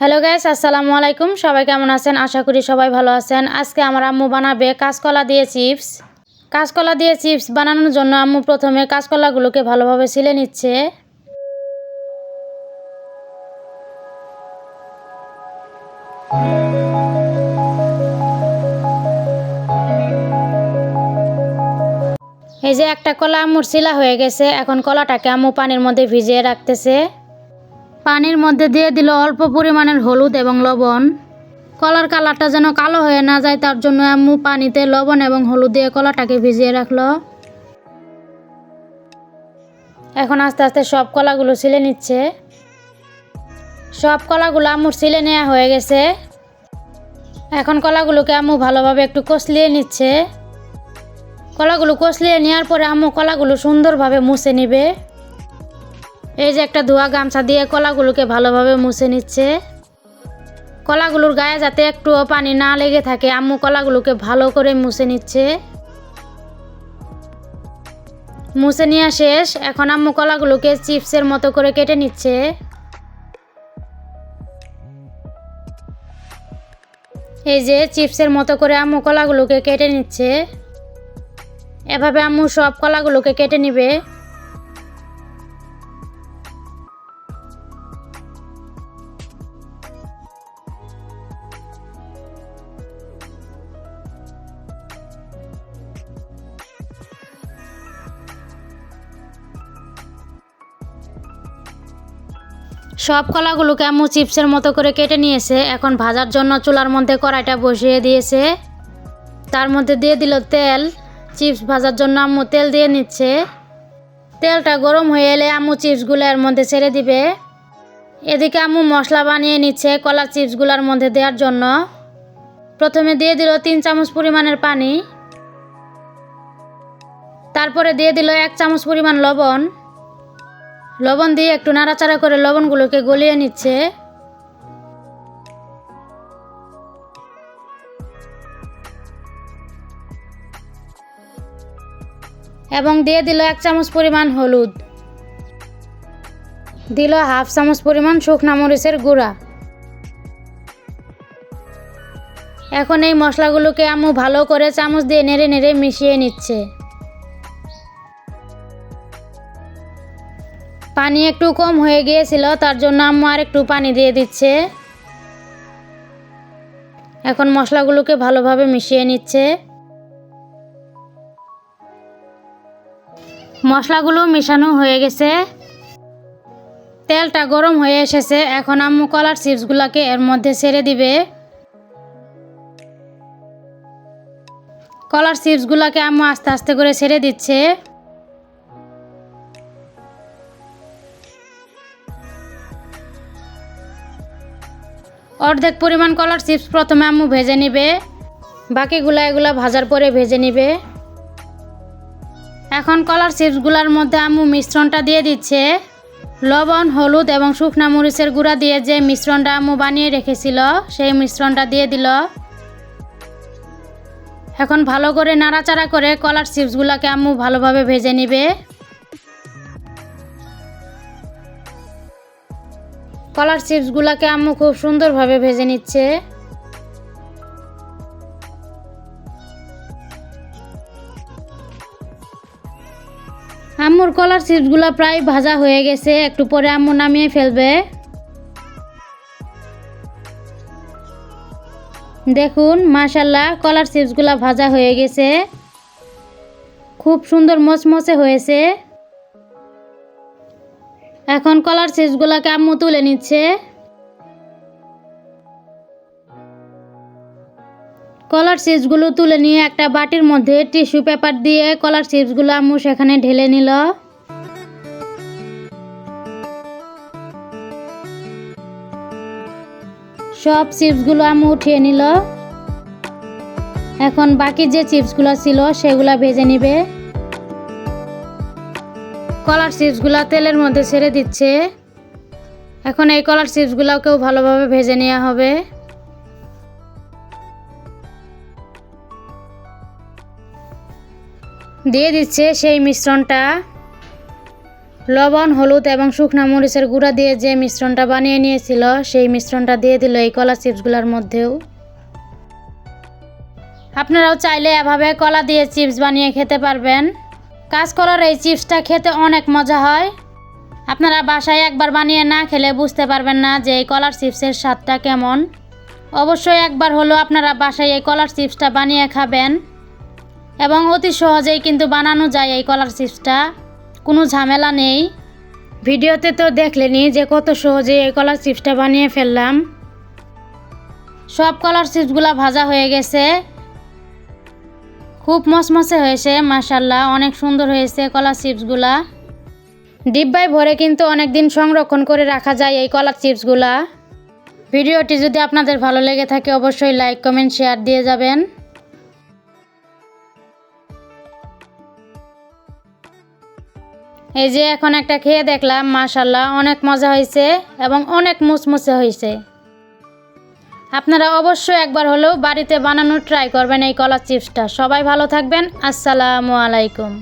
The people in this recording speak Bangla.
হ্যালো গাইস আসসালামু আলাইকুম। সবাই কেমন আছেন? আশা করি সবাই ভালো আছেন। আজকে আমার আম্মু বানাবে কাঁচকলা দিয়ে চিপস। কাঁচকলা দিয়ে চিপস বানানোর জন্য আম্মু প্রথমে কাঁচকলাগুলোকে ভালোভাবে ছিলে নিচ্ছে। এই যে একটা কলা আম্মুর শিলা হয়ে গেছে। এখন কলাটাকে আম্মু পানির মধ্যে ভিজিয়ে রাখতেছে। পানির মধ্যে দিয়ে দিল অল্প পরিমাণের হলুদ এবং লবণ। কলার কালারটা যেন কালো হয়ে না যায়, তার জন্য আম্মু পানিতে লবণ এবং হলুদ দিয়ে কলাটাকে ভিজিয়ে রাখল। এখন আস্তে আস্তে সব কলাগুলো ছিলে নিচ্ছে। সব কলাগুলো আম্মুর ছিলে নেওয়া হয়ে গেছে। এখন কলাগুলোকে আম্মু ভালোভাবে একটু কষলিয়ে নিচ্ছে। কলাগুলো কষলিয়ে নেওয়ার পরে আম্মু কলাগুলো সুন্দরভাবে মুছে নিবে। এই যে একটা ধোয়া গামছা দিয়ে কলাগুলোকে ভালোভাবে মুছে নিচ্ছে। কলাগুলোর গায়ে যাতে একটুও পানি না লেগে থাকে, আম্মু কলাগুলোকে ভালো করে মুছে নিচ্ছে। মুছে নেওয়া শেষ, এখন আম্মু কলাগুলোকে চিপসের মতো করে কেটে নিচ্ছে। এই যে চিপসের মতো করে আম্মু কলাগুলোকে কেটে নিচ্ছে। এভাবে আম্মু সব কলাগুলোকে কেটে নিবে। সব কলাগুলোকে আম্মু চিপসের মতো করে কেটে নিয়েছে। এখন ভাজার জন্য চুলার মধ্যে কড়াইটা বসিয়ে দিয়েছে। তার মধ্যে দিয়ে দিল তেল। চিপস ভাজার জন্য আম্মু তেল দিয়ে নিচ্ছে। তেলটা গরম হয়ে এলে আম্মু চিপসগুলো এর মধ্যে ছেড়ে দিবে। এদিকে আম্মু মশলা বানিয়ে নিচ্ছে কলা চিপসগুলোর মধ্যে দেওয়ার জন্য। প্রথমে দিয়ে দিল তিন চামচ পরিমাণের পানি। তারপরে দিয়ে দিল এক চামচ পরিমাণ লবণ। লবণ দিয়ে একটু নাড়াচাড়া করে লবণগুলোকে গলিয়ে নিচ্ছে। এবং দিয়ে দিল এক চামচ পরিমাণ হলুদ। দিল হাফ চামচ পরিমাণ শুকনা মরিচের গুঁড়া। এখন এই মশলাগুলোকে আম্মু ভালো করে চামচ দিয়ে নেড়ে নেড়ে মিশিয়ে নিচ্ছে। পানি একটু কম হয়ে গিয়েছিল, তার জন্য আম্মু আর একটু পানি দিয়ে দিচ্ছে। এখন মশলাগুলোকে ভালোভাবে মিশিয়ে নিচ্ছে। মশলাগুলো মেশানো হয়ে গেছে। তেলটা গরম হয়ে এসেছে, এখন আম্মু কলার চিপসগুলোকে এর মধ্যে ছেড়ে দিবে। কলার চিপসগুলোকে আম্মু আস্তে আস্তে করে ছেড়ে দিচ্ছে। অর্ধেক পরিমাণ কলার চিপস প্রথমে আম্মু ভেজে নিবে। বাকিগুলো এগুলো ভাজার পরে ভেজে নিবে। এখন কলার চিপসগুলোর মধ্যে আম্মু মিশ্রণটা দিয়ে দিচ্ছে। লবণ, হলুদ এবং শুকনা মরিচের গুঁড়া দিয়ে যে মিশ্রণটা আম্মু বানিয়ে রেখেছিল, সেই মিশ্রণটা দিয়ে দিল। এখন ভালো করে নাড়াচাড়া করে কলার চিপসগুলোকে আম্মু ভালোভাবে ভেজে নিবে। কলার চিপসগুলোকে আম্মু খুব সুন্দরভাবে ভেজে নিচ্ছে। আম্মুর কলার চিপসগুলো প্রায় ভাজা হয়ে গেছে, একটু পরে আম্মু নামিয়ে ফেলবে। দেখুন মাশাল্লাহ কলার চিপসগুলো ভাজা হয়ে গেছে। খুব সুন্দর মচমচে হয়েছে। এখন কলার চিপসগুলোকে আম্মু তুলে নিচ্ছে। কলার চিপসগুলো তুলে নিয়ে একটা বাটির মধ্যে টিস্যু পেপার দিয়ে কলার চিপসগুলো আম্মু সেখানে ঢেলে নিল। সব চিপসগুলো আম্মু উঠিয়ে নিল। এখন বাকি যে চিপসগুলো ছিল সেগুলো ভেজে নিবে। কলার চিপসগুলো তেলের মধ্যে ছেড়ে দিচ্ছে। এখন এই কলার চিপসগুলোকেও ভালোভাবে ভেজে নেওয়া হবে। দিয়ে দিচ্ছে সেই মিশ্রণটা। লবণ, হলুদ এবং শুকনো মরিচের গুঁড়া দিয়ে যে মিশ্রণটা বানিয়ে নিয়েছিল, সেই মিশ্রণটা দিয়ে দিল এই কলা চিপসগুলোর মধ্যেও। আপনারাও চাইলে এভাবে কলা দিয়ে চিপস বানিয়ে খেতে পারবেন। কাঁচকলার এই চিপসটা খেতে অনেক মজা হয়। আপনারা বাসায় একবার বানিয়ে না খেলে বুঝতে পারবেন না যে এই কলার চিপসের স্বাদটা কেমন। অবশ্যই একবার হলো আপনারা বাসায় এই কলার চিপসটা বানিয়ে খাবেন। এবং অতি সহজেই কিন্তু বানানো যায় এই কলার চিপসটা। কোনো ঝামেলা নেই। ভিডিওতে তো দেখলেনি যে কত সহজে এই কলার চিপসটা বানিয়ে ফেললাম। সব কলার চিপসগুলো ভাজা হয়ে গেছে। খুব মচমচে হয়েছে মাসাল্লাহ অনেক সুন্দর হয়েছে কলার চিপসগুলা। ডিব্বায় ভরে কিন্তু অনেক দিন সংরক্ষণ করে রাখা যায় এই কলার চিপসগুলা। ভিডিওটি যদি আপনাদের ভালো লেগে থাকে, অবশ্যই লাইক, কমেন্ট, শেয়ার দিয়ে যাবেন। এই যে এখন একটা খেয়ে দেখলাম মাশাল্লাহ অনেক মজা হয়েছে এবং অনেক মুচমুচে হয়েছে। আপনারা অবশ্যই একবার হলেও বাড়িতে বানানোর ট্রাই করবেন এই কলা চিপসটা সবাই ভালো থাকবেন। আসসালামু আলাইকুম।